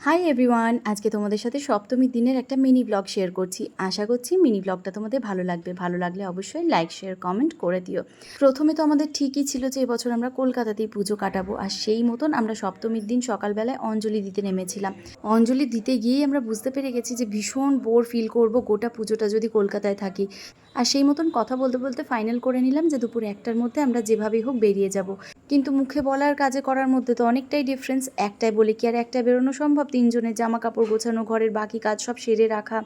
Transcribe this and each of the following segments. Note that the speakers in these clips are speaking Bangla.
হাই এভরিওয়ান আজকে তোমাদের সাথে সপ্তমীর দিনের একটা মিনি ব্লগ শেয়ার করছি। আশা করছি মিনি ব্লগটা তোমাদের ভালো লাগবে। ভালো লাগলে অবশ্যই লাইক শেয়ার কমেন্ট করে দিও। প্রথমে তো আমাদের ঠিকই ছিল যে এবছর আমরা কলকাতাতেই পুজো কাটাবো, আর সেই মতন আমরা সপ্তমীর দিন সকালবেলায় অঞ্জলি দিতে নেমেছিলাম। অঞ্জলি দিতে গিয়েই আমরা বুঝতে পেরে গেছি যে ভীষণ বোর ফিল করব গোটা পুজোটা যদি কলকাতায় থাকি। আর সেই মতন কথা বলতে বলতে ফাইনাল করে নিলাম যে দুপুর একটার মধ্যে আমরা যেভাবেই হোক বেরিয়ে যাব। কিন্তু মুখে বলার কাজে করার মধ্যে তো অনেকটাই ডিফারেন্স একটাই বলে কি আর একটাই বেরোনো সম্ভব? তিনজনের জামা কাপড় গোছানো, ঘরের বাকি কাজ সব সেরে রাখা।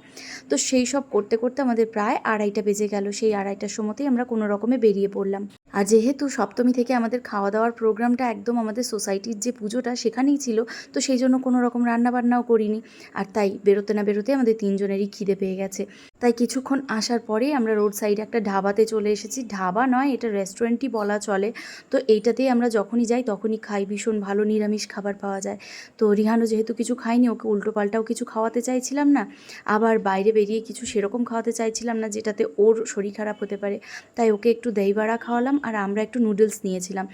তো সেই সব করতে করতে আমাদের প্রায় আড়াইটা বেজে গেল। সেই আড়াইটার সময়তেই আমরা কোনো রকমে বেরিয়ে পড়লাম। আর যেহেতু সপ্তমী থেকে আমাদের খাওয়া দাওয়ার প্রোগ্রামটা একদম আমাদের সোসাইটির যে পুজোটা সেখানেই ছিল, তো সেই জন্য কোনো রকম রান্নাবান্নাও করিনি। আর তাই বেরোতে না বেরোতে আমাদের তিনজনেরই খিদে পেয়ে গেছে। তাই কিছুক্ষণ আসার পরেই আমরা রোড সাইডে একটা ঢাবাতে চলে এসেছি। ঢাবা নয়, এটা রেস্টুরেন্টই বলা চলে। তো এইটাতেই আমরা যখনই যাই তখনই খাই, ভীষণ ভালো নিরামিষ খাবার পাওয়া যায়। তো রিহানও যেহেতু কিছু খাইনি ওকে উল্টো পাল্টাও কিছু খাওয়াতে চাইছিলাম না। আবার বাইরে বেরিয়ে কিছু সেরকম খাওয়াতে চাইছিলাম না, যেটাতে ওর শরীর খারাপ হতে পারে। তাই ওকে একটু দই বড়া খাওয়ালাম। আর আমরা একটু নুডলস নিয়েছিলাম।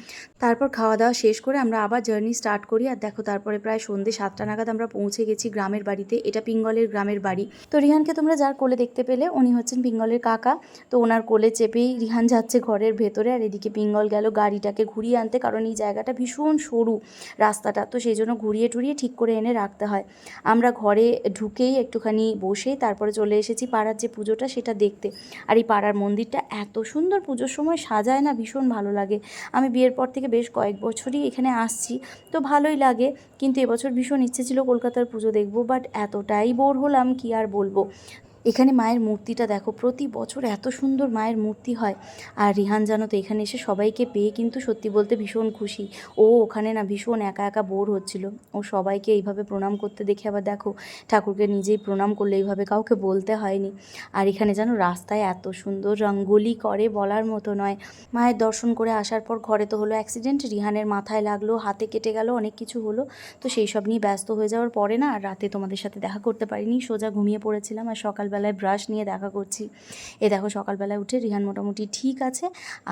তারপর খাওয়া দাওয়া শেষ করে আমরা আবার জার্নি স্টার্ট করি আর দেখো তারপরে প্রায় সন্ধ্যে সাতটা নাগাদ আমরা পৌঁছে গেছি গ্রামের বাড়িতে। এটা পিঙ্গলের গ্রামের বাড়ি। তো রিহানকে তোমরা যার কোলে দেখতে পেলে, উনি হচ্ছেন পিঙ্গলের কাকা। তো ওনার কোলে চেপেই রিহান যাচ্ছে ঘরের ভেতরে আর এদিকে পিঙ্গল গেল গাড়িটাকে ঘুরিয়ে আনতে কারণ এই জায়গাটা ভীষণ সরু রাস্তাটা। তো সেই জন্য ঘুরিয়ে টুরিয়ে ঠিক করে এনে রাখতে হয়। আমরা ঘরে ঢুকেই একটুখানি বসে তারপরে চলে এসেছি পাড়ার যে পুজোটা সেটা দেখতে। আর এই পাড়ার মন্দিরটা এত সুন্দর পুজোর সময় সাজায় না ভীষণ ভালো লাগে। আমি বিয়ের পর থেকে বেশ কয়েক বছরই এখানে আসছি। তো ভালোই লাগে। কিন্তু এবছর ভীষণ ইচ্ছে ছিল কলকাতার পুজো দেখব বাট এতটাই বোর হলাম কি আর বলব। এখানে মায়ের মূর্তিটা দেখো, প্রতি বছর এত সুন্দর মায়ের মূর্তি হয়। আর রিহান জানো তো, এখানে এসে সবাইকে পেয়ে কিন্তু সত্যি বলতে ভীষণ খুশি। ও ওখানে না ভীষণ একা একা বোর হচ্ছিল। ও সবাইকে এইভাবে প্রণাম করতে দেখে আবার দেখো, ঠাকুরকে নিজেই প্রণাম করলে এইভাবে কাউকে বলতে হয়নি। আর এখানে যেন রাস্তায় এত সুন্দর রঙ্গোলি করে বলার মতো নয়। মায়ের দর্শন করে আসার পর ঘরে তো হলো অ্যাক্সিডেন্ট রিহানের মাথায় লাগল, হাতে কেটে গেল, অনেক কিছু হলো। তো সেই সব নিয়ে ব্যস্ত হয়ে যাওয়ার পরে না, আর রাতে তোমাদের সাথে দেখা করতে পারিনি, সোজা ঘুমিয়ে পড়েছিলাম আর সকালবেলায় ব্রাশ নিয়ে দেখা করছি। এ দেখো সকালবেলায় উঠে রিহান মোটামুটি ঠিক আছে,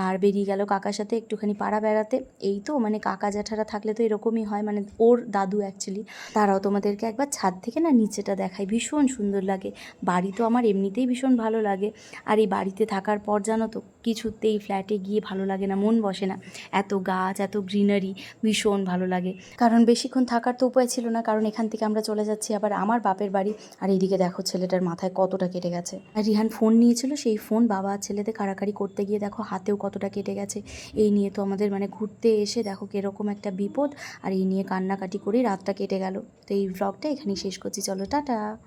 আর বেরিয়ে গেল কাকার সাথে একটুখানি পাড়া বেড়াতে। এই তো মানে কাকা জ্যাঠারা থাকলে তো এরকমই হয় মানে ওর দাদু অ্যাকচুয়ালি তারাও তোমাদেরকে একবার ছাদ থেকে না নিচেটা দেখায়, ভীষণ সুন্দর লাগে। বাড়ি তো আমার এমনিতেই ভীষণ ভালো লাগে। আর এই বাড়িতে থাকার পর জানো তো, কিছুতেই ফ্ল্যাটে গিয়ে ভালো লাগে না, মন বসে না। এত গাছ, এত গ্রিনারি ভীষণ ভালো লাগে। কারণ বেশিক্ষণ থাকার তো উপায় ছিল না, কারণ এখান থেকে আমরা চলে যাচ্ছি আবার আমার বাপের বাড়ি। আর এইদিকে দেখো ছেলেটার মাথায় কতটা কেটে গেছে। আর রিহান ফোন নিয়েছিল, সেই ফোন বাবা ছেলেতে কাড়াকাড়ি করতে গিয়ে দেখো হাতেও কতটা কেটে গেছে। এই নিয়ে তো আমাদের মানে ঘুরতে এসে দেখো কীরকম একটা বিপদ, আর এই নিয়ে কান্নাকাটি করেই রাতটা কেটে গেল। তো এই ব্লগটা এখানেই শেষ করছি। চলো, টাটা।